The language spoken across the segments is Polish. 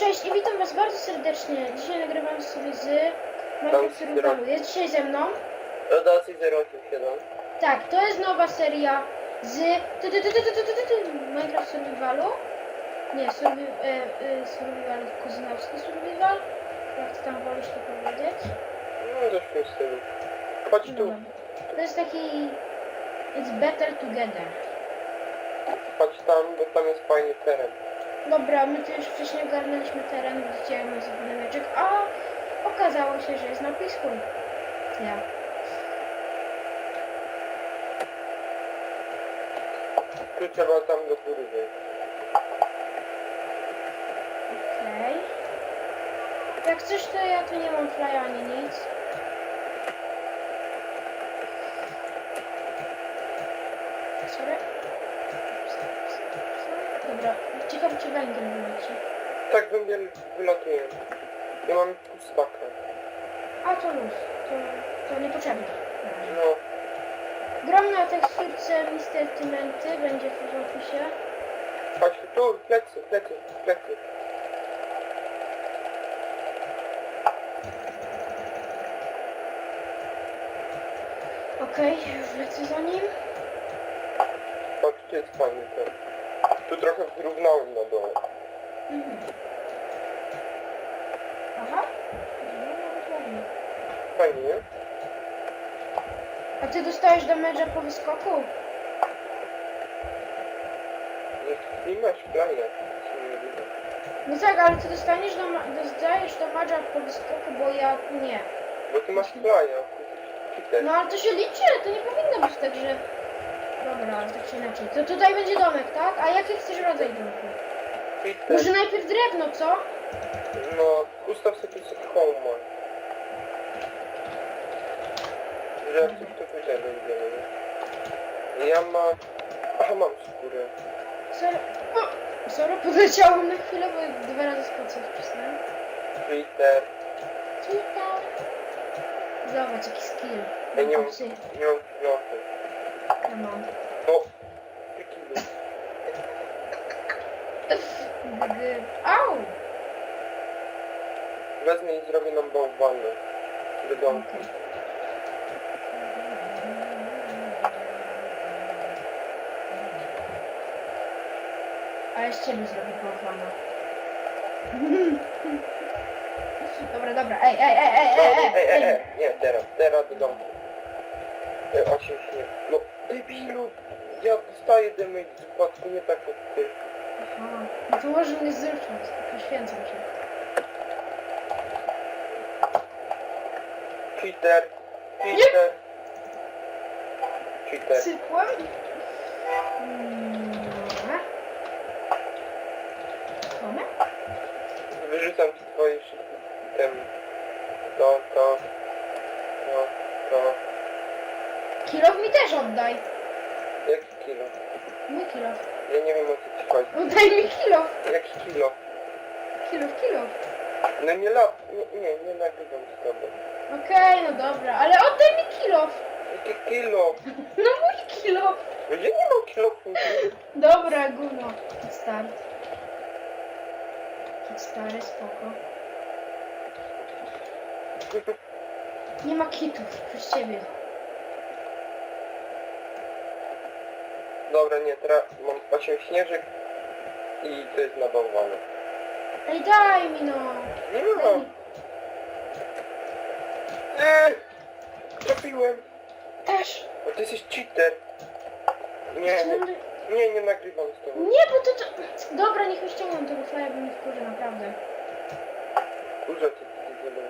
Cześć i witam was bardzo serdecznie. Dzisiaj nagrywam sobie z z Survivalu. Jest dzisiaj ze mną. Dodacji 087. Tak, to jest nowa seria z ty, ty, ty, ty, ty, ty, ty, ty, Minecraft Survivalu. Nie, survi e, e, Survival, Kozynowski Survival. Jak tam wolisz to powiedzieć? No coś w tym stylu. Chodź tu. To jest taki... It's better together. chodź tam, bo tam jest fajny teren. Dobra, my tu już wcześniej ogarnęliśmy teren, widzicie, mamy budyneczek, a okazało się, że jest na pisku. Ja. Tu trzeba tam do góry wejść. Okej. Jak coś, to ja tu nie mam flya ani nic. Sorry. Dobra, ciekawe czy węgiel wyleci. Tak węgiel wylatuje. Ja mam pustaka. A to luz, to, to niepotrzebne. No, Grom na teksturce Mr. Timenty będzie w opisie. chodź tu, plecy, plecy, plecy. Okej, już lecę za nim. Chodź, tu jest fajny ten. Tu trochę wyrównałem na dole. Mhm. Aha. Fajnie, nie? A ty dostałeś damage'a po wyskoku? Nie, nie masz playa. No tak, ale ty dostaniesz dama dostajesz damage'a po wyskoku, bo ja nie. Bo ty masz playa. No ale to się liczy, to nie powinno być tak, że... Dobra, ale tak czy inaczej. To tutaj będzie domek, tak? A jaki chcesz rodzaj domku? Może najpierw drewno, co? No, ustaw sobie sobie home. Że jak coś to tutaj będziemy, nie? Ja mam... Aha, mam skórę. Sorry. O! Sorry, podleciałem na chwilę, bo dwa razy spację wcisnąłem. Twitter. Twitter. Zobacz, jaki skill. Ja nie mam... Psy. Nie mam piloty. Come on. No. Jaki był? Gdy... Au! Wezmę i zrobię nam bałwanę. Do domku. A ja z ciebie zrobię bałwana. Dobra, dobra, ej, ej, ej, ej, ej, ej, ej, ej, ej. Nie, teraz. Teraz do domku. E, Osiem śnieg. No, debilu. Ja dostaję damage z upadku, nie tak jak ty. Aha, no to może mnie zrzucać, poświęcam się. Cheater. Cheater. Cheater. Cykłem? Mm, Mamy? Wyrzucam ci twoje wszystkie tem. To, to, to, to. Kilof mi też oddaj. Jaki kilo? Mój kilof. Ja nie wiem o co ci chodzi. Oddaj mi kilof. Jaki kilo? Kilof, kilof. No nie lap, nie, nie, nie nagrywam z tobą. Okej, no dobra, ale oddaj mi kilof. Jakie kilo? No mój kilof. No ja nie mam kilofu. Dobra, gówno. Hit start. Hit stary, spoko. Nie ma kitów, przez ciebie. Dobra, nie, teraz mam 8 śnieżek i to jest nabałwane. Ej, daj mi no. Nie mam. Eee! Trafiłem. Też. Bo ty jesteś cheater. Nie, nie, nie, nie nagrywam z tobą. Nie, bo to, to... Dobra, niech mi ściągną tego flya, bo mi wkurzy, naprawdę. Kurze, ty, ty, ty, ty,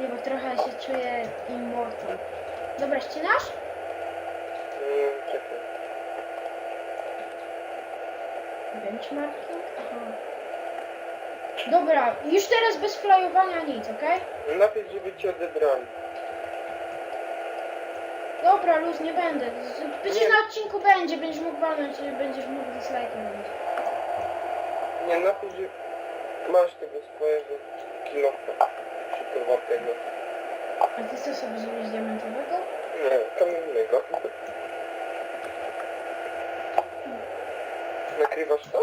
Nie, bo trochę się czuję immortal. Dobra, ścinasz? nie, czekaj. Benchmarking? Aha. Dobra, już teraz bez flyowania nic, okej? Najpierw, żeby cię odebrali. Dobra, luz, nie będę. Z- Przecież Nie. na odcinku będzie, będziesz mógł walnąć, będziesz mógł dislike'a robić. Nie, najpierw, że masz tego swojego kilofa szykowatego. A ty co sobie zrobisz diamentowego? Nie, kamiennego. Nakrywasz to?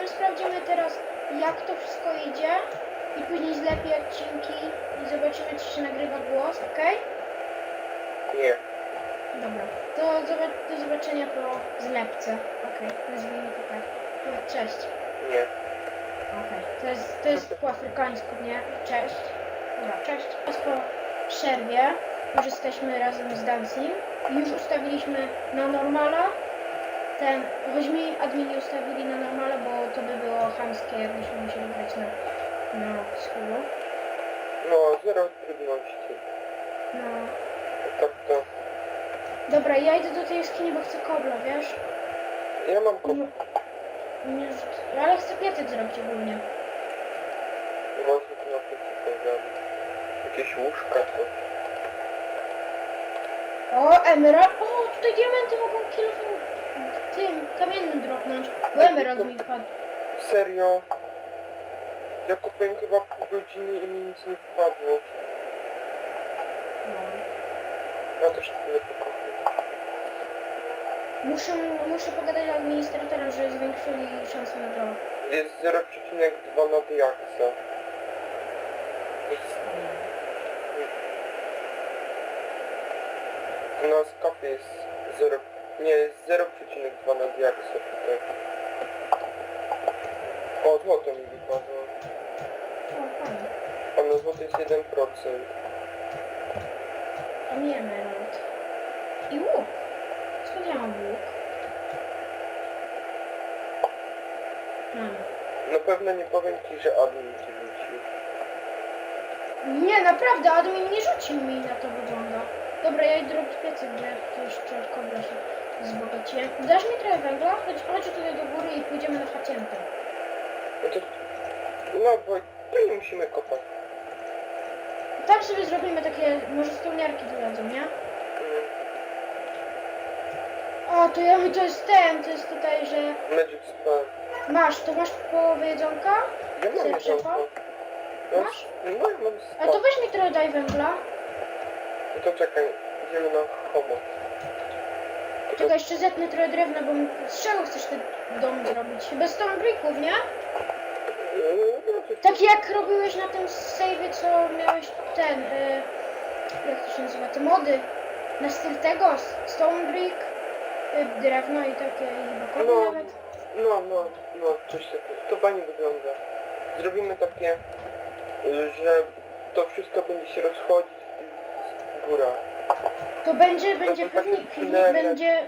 My sprawdzimy teraz, jak to wszystko idzie i później zlepię odcinki i zobaczymy, czy się nagrywa głos, ok? Nie. Dobra, to do zobaczenia po zlepce. Okej, nazwijmy to tak. No, Cześć. Nie. Okej, to jest, to jest po afrykańsku, nie? Cześć. Dobra, cześć. Teraz po przerwie już jesteśmy razem z Dancing. Już ustawiliśmy na normala. Ten, choćmi admini ustawili na normala, bo to by było chamskie, jakbyśmy musieli grać na, na skóru. No, zero trudności. No. Tak to. Dobra, ja idę do tej jaskini, bo chcę kobla, wiesz? Ja mam kop... Nie, nie, ale chcę piecyk zrobić ogólnie. Można tu na pewno Jakieś łóżka, to... O, emerald! O, tutaj diamenty mogą kilofem tym kamiennym dropnąć. Bo emerald mi wpadł. Serio? Ja kupiłem chyba pół godziny i mi nic nie wpadło. Ja też tyle pokupiłem. Muszę, muszę pogadać z administratorem, żeby zwiększyli szanse na drop. Jest 0,2 na diaksa. Jest... Na skafie jest 0... Nie, jest 0,2 na diaksa tutaj. O, złoto mi wypadło. O, fajnie. A na złoto jest 1%. A nie emerald. I łuk. Skąd ja mam łuk? Mam. Na pewno nie powiem ci, że admin ci rzucił. Nie, naprawdę, admin nie rzucił mi na to wygląda. Dobra, ja idę robić piecyk, bo ja tu jeszcze kobra się wzbogaciłem. Dasz mi trochę węgla? Chodź, chodź tutaj do góry i pójdziemy na haciętę. No to... No bo tu nie musimy kopać. Tak sobie zrobimy takie, może stołniarki dodadzą, nie? Mm, O, to ja, to jest ten, to jest tutaj, że Magic spell. masz, to masz połowę jedzonka, Ja mam Chcesz jedzonko. przepał? Ja- Masz? No ja mam a to weź mi trochę daj węgla. No to czekaj, idziemy na homo. Czekaj, jeszcze zetnę trochę drewna, bo z czego chcesz ten dom zrobić? Chyba z stone bricków, nie? Tak jak robiłeś na tym save'ie, co miałeś ten, y, jak to się nazywa, te mody, na styl tego, stone brick, y, drewno i takie, i No, nawet. no, no, no, coś takiego. To fajnie wygląda. Zrobimy takie, y, że to wszystko będzie się rozchodzić w górach. To będzie, będzie pewnie, tunel, będzie,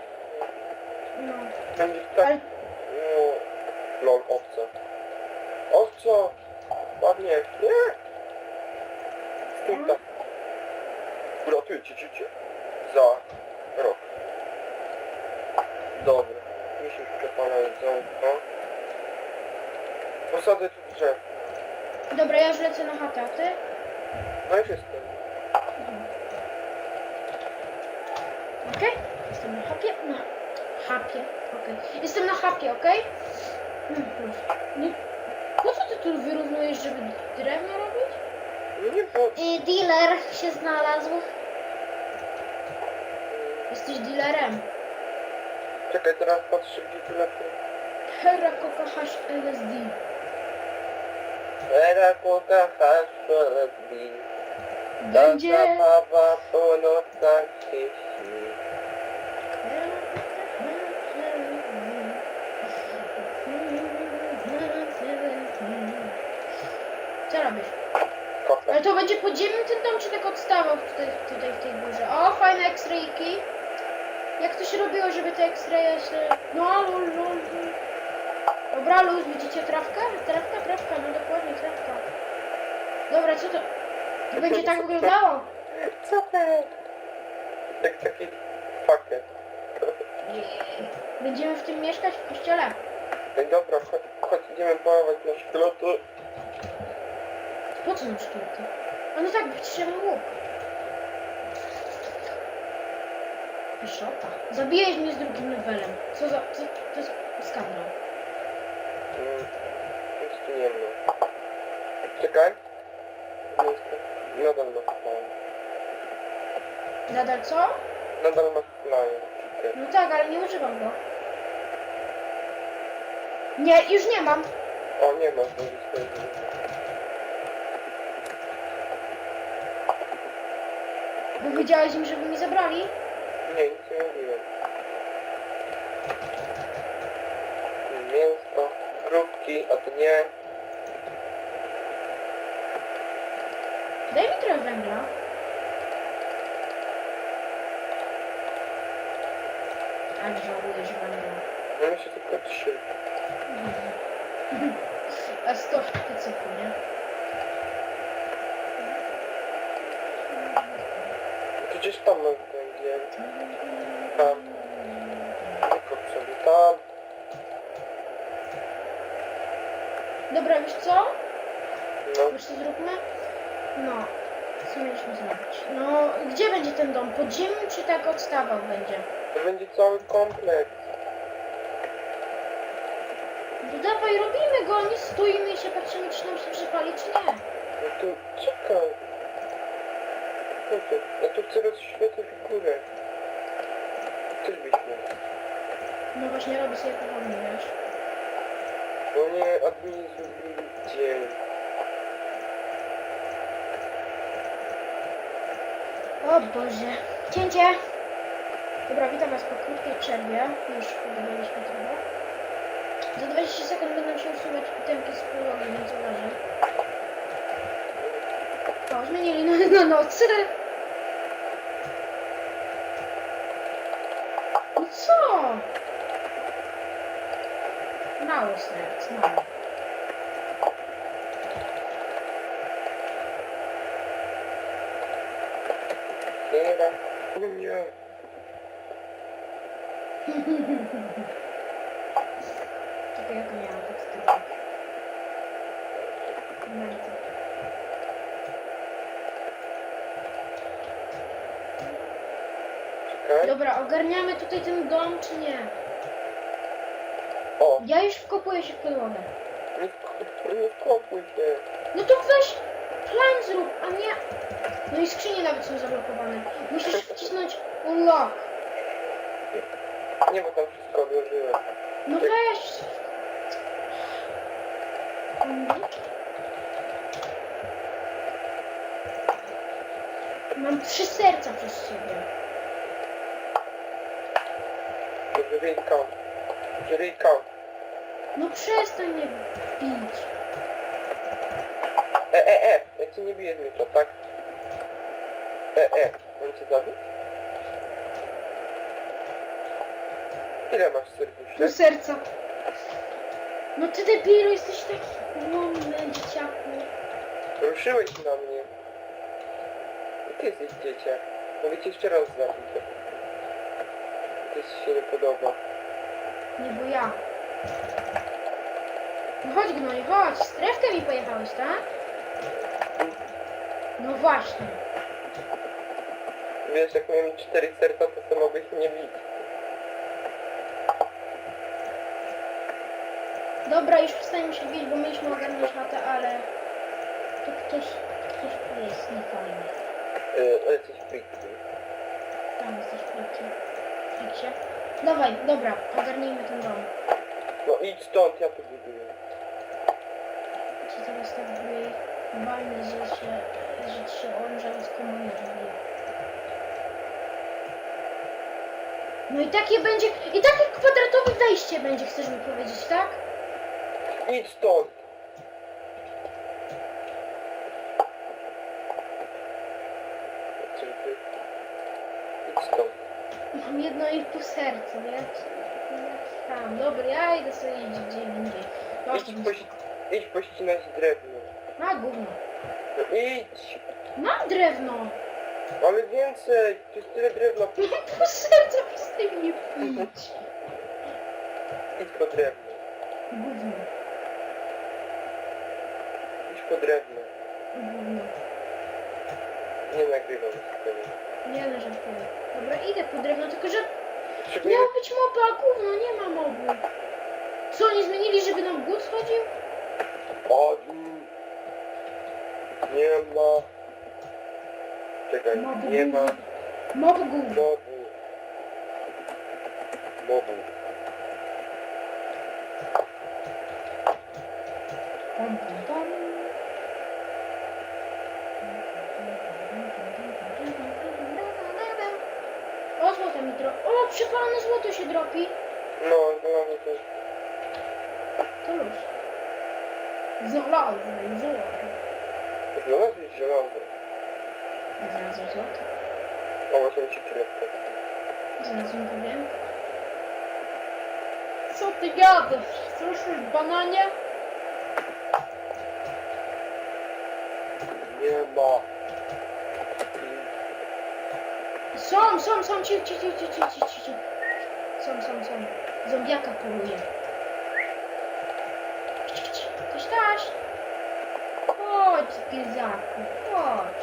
no, Będzie tak... ale No, lol, owca. Owco! Ładnie. Nie! Stój tam. Uratuję ci życie. Za rok. Dobra. Mi się przepala jedzonko. Posadzę tu drzew. dobra, ja już lecę na chatę, a ty? No już jestem. Okej? Jestem na hapie? Na hapie, okej. Jestem na hapie, okej? Hmm, plus. Nie... Po co ty tu wyrównujesz, żeby drewno robić? Nie, bo... I dealer się znalazł. Jesteś dealerem. Czekaj, teraz patrzę gdzie tu lepiej. Hera kochasz LSD. Era kocha haszelbi. Będzie... Co robisz? Ale to będzie podziemny ten dom, czy tak odstawał tutaj, tutaj w tej górze? O, fajne X-rayki. Jak to się robiło, żeby te X-raye się... No, lul, lul, lul. Dobra, luz, widzicie trawkę? Trawka, trawka, no dokładnie, trawka. Dobra, co to? To będzie tak wyglądało. Co to? Jak taki fakiet. Będziemy w tym mieszkać w kościele. Ej, dobra, chodź, chodź idziemy polować na szkiloty. Po co nam szkielety? A no tak, wyciszemy łuk. Pieszota. Zabiłeś mnie z drugim levelem. Co za... Co, to jest skandal. Mm, nic tu nie ma. Czekaj. Nadal ma flyer. Nadal co? Nadal ma. Czekaj. No tak, ale nie używam go. Nie, już nie mam. O, nie ma, to jest jest- Powiedziałeś im, żeby mi zabrali? Nie, nic nie mówiłem. Mięsko, grupki, a to nie. Daj mi trochę węgla. Ale żałuję, że. No mi się tylko trzy. A sto w piecyku, nie? Przecież tam mam węgiel. Tam. Wykop sobie tam. Dobra, wiesz co? No, Wiesz co zróbmy? No, co mieliśmy zrobić? No, gdzie będzie ten dom? Pod ziemią czy tak odstawał będzie? To będzie cały kompleks. No dawaj, robimy go, nie stoimy i się patrzymy, czy nam się przypali, czy nie. No to czekaj. Chodź, ja tu chcę rozświetlić górę. Też byś mógł. No właśnie, robię sobie powolnie, wiesz. No nie, admini zrobili dzień. O Boże. Cięcie! Dobra, witam was po krótkiej przerwie. Już udawaliśmy trochę. Za 20 sekund będą się usuwać pitemki z podłogi, więc uważaj. O, zmienili na, na nocy. No co? Mało serc, mało. Nie. Czekaj, jak miałam teksturę. Momenty. Czekaj. Dobra, ogarniamy tutaj ten dom, czy nie? O, Ja już wkopuję się w podłogę. nie, wk- nie kopuj się. No to weź plan zrób, a nie... No i skrzynie nawet są zablokowane. Musisz wcisnąć lock. Nie, bo tam wszystko odłożyłem. No weź. Mhm. Mam trzy serca przez siebie. Dobrze, read count. Read count. No przestań mnie bić. E, e, e. Ja cię nie biję z miecza, tak? E, e. Mam cię zabić? Ile masz serduszek? serca. No ty debilu, jesteś taki ułomny, dzieciaku. Ruszyłeś na mnie. I ty jesteś dzieciak. Mogę cię jeszcze raz zabić. To ci się nie podoba. Nie, bo ja. No chodź gnoj, chodź. Strefkę mi pojechałeś, tak? No właśnie. Wiesz, jak miałem cztery serca, to co mogłeś mnie bić. Dobra, już przestańmy się bić, bo mieliśmy ogarnąć chatę, ale... To ktoś... Ktoś tu jest niefajny. Yy, ale coś friki. Tam jesteś friki. Friksie. Dawaj, dobra, ogarnijmy ten dom. No idź stąd, ja tu buduję. Ci teraz tak były walny, że się... że ci się oręża z komunie robi. No i takie będzie... I takie kwadratowe wejście będzie, chcesz mi powiedzieć, tak? Idź stąd! Czekaj. Idź stąd. Mam jedno i pół serca, wiesz? Tam, dobra, ja idę sobie iść gdzie indziej. Masz Idź, poś, idź pościnać drewno. Na gówno. No idź! Mam drewno! Ale więcej! Tu jest tyle drewna. Pół serca, przestań mnie pić. Idź po drewno. Gówno, Po drewno. gówno. Nie nagrywam tego. Nie no, żartuję. Dobra, idę po drewno, tylko że Potrzebujemy... miał być mob, a gówno, nie ma mobu. Co, nie zmienili, żeby nam głód schodził? Mm. Nie ma... Czekaj, Mobu nie ma. Mob gówno. mobu. Mobu. Pom, pom, pom. O, złoto mi dro... O, przepalone złoto się dropi. No, znalazłem też. To luz. Znalazłem złoto. Znalazłeś żelazo. Znalazłem złoto. O, właśnie ci trefkę. Znalazłem powiem. Co ty gadasz? Słyszysz, bananie? Nie ma. Są, są, są, ci, ci, ci, ci, ci, ci, ci. Są, są, są. Zombiaka poluje. Ktoś taś. Chodź, Gryzaku, chodź.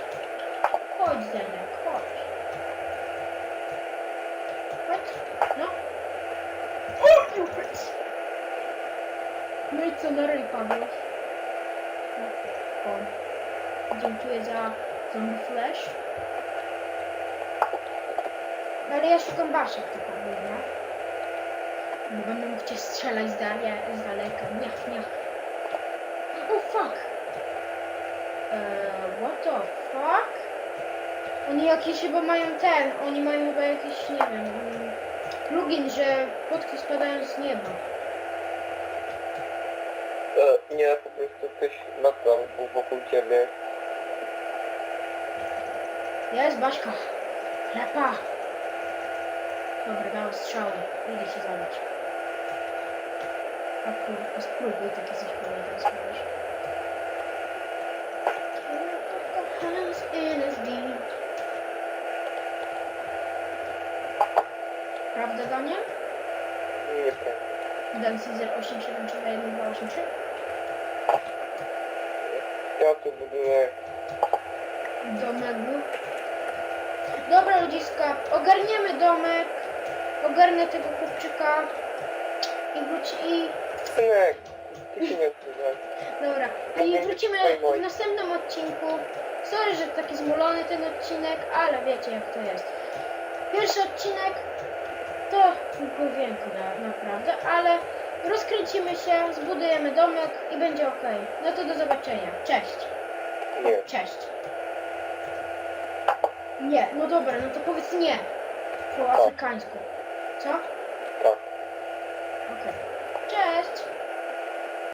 Chodź, Zenek, chodź. Chodź, no. O, jupec. No i co, na ryj padłeś? O. Dziękuję za zombie flash. No ale ja szukam baszek tylko głównie. Bo będę mógł cię strzelać z, dalia, z daleka. Miach, miach. Oh fuck! Eee, what the fuck? Oni jakieś chyba mają ten, oni mają chyba jakiś, nie wiem, plugin, że płotki spadają z nieba. E, nie, po prostu ktoś ma tam wokół ciebie. Jest Baśka. Lepa. Dała strzały. Idę się zabić. A kurwa, spróbuj takie coś powiedzieć, wiesz. Prawda, Daniel? Nieprawda. Dan Caesar 873 Ja tu buduję Domegu. Dobra, ludziska, ogarniemy domek. Ogarnę tego chłopczyka. I wróci... I... synek. Ty się nie odzywaj. Dobra, i wrócimy w następnym odcinku. Sorry, że taki zmulony ten odcinek, ale wiecie jak to jest. Pierwszy odcinek to główienko na, naprawdę, ale rozkręcimy się, zbudujemy domek i będzie ok. No to do zobaczenia. Cześć. Nie. Cześć. Nie, no dobra, no to powiedz nie. Po afrykańsku. Co?